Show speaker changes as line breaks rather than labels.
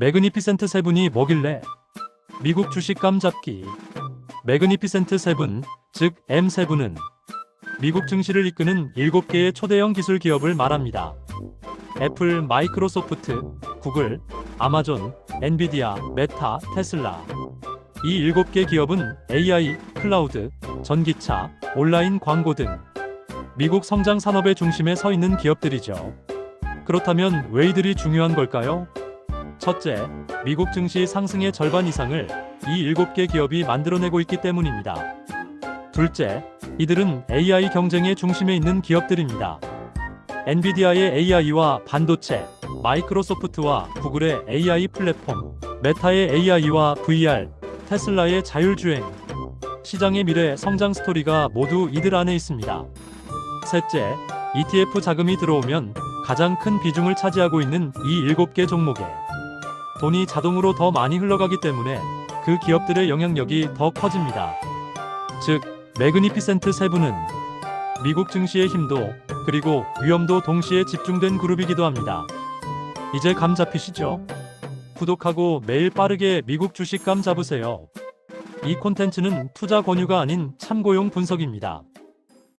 매그니피센트 세븐이 뭐길래? 미국 주식 감 잡기. 매그니피센트 세븐, 즉 M7은 미국 증시를 이끄는 7개의 초대형 기술 기업을 말합니다. 애플, 마이크로소프트, 구글, 아마존, 엔비디아, 메타, 테슬라. 이 7개 기업은 AI, 클라우드, 전기차, 온라인 광고 등 미국 성장 산업의 중심에 서 있는 기업들이죠. 그렇다면 왜 이들이 중요한 걸까요? 첫째, 미국 증시 상승의 절반 이상을 이 7개 기업이 만들어내고 있기 때문입니다. 둘째, 이들은 AI 경쟁의 중심에 있는 기업들입니다. 엔비디아의 AI와 반도체, 마이크로소프트와 구글의 AI 플랫폼, 메타의 AI와 VR, 테슬라의 자율주행. 시장의 미래 성장 스토리가 모두 이들 안에 있습니다. 셋째, ETF 자금이 들어오면 가장 큰 비중을 차지하고 있는 이 7개 종목에 돈이 자동으로 더 많이 흘러가기 때문에 그 기업들의 영향력이 더 커집니다. 즉, 매그니피센트 세븐은 미국 증시의 힘도 그리고 위험도 동시에 집중된 그룹이기도 합니다. 이제 감 잡히시죠? 구독하고 매일 빠르게 미국 주식 감 잡으세요. 이 콘텐츠는 투자 권유가 아닌 참고용 분석입니다.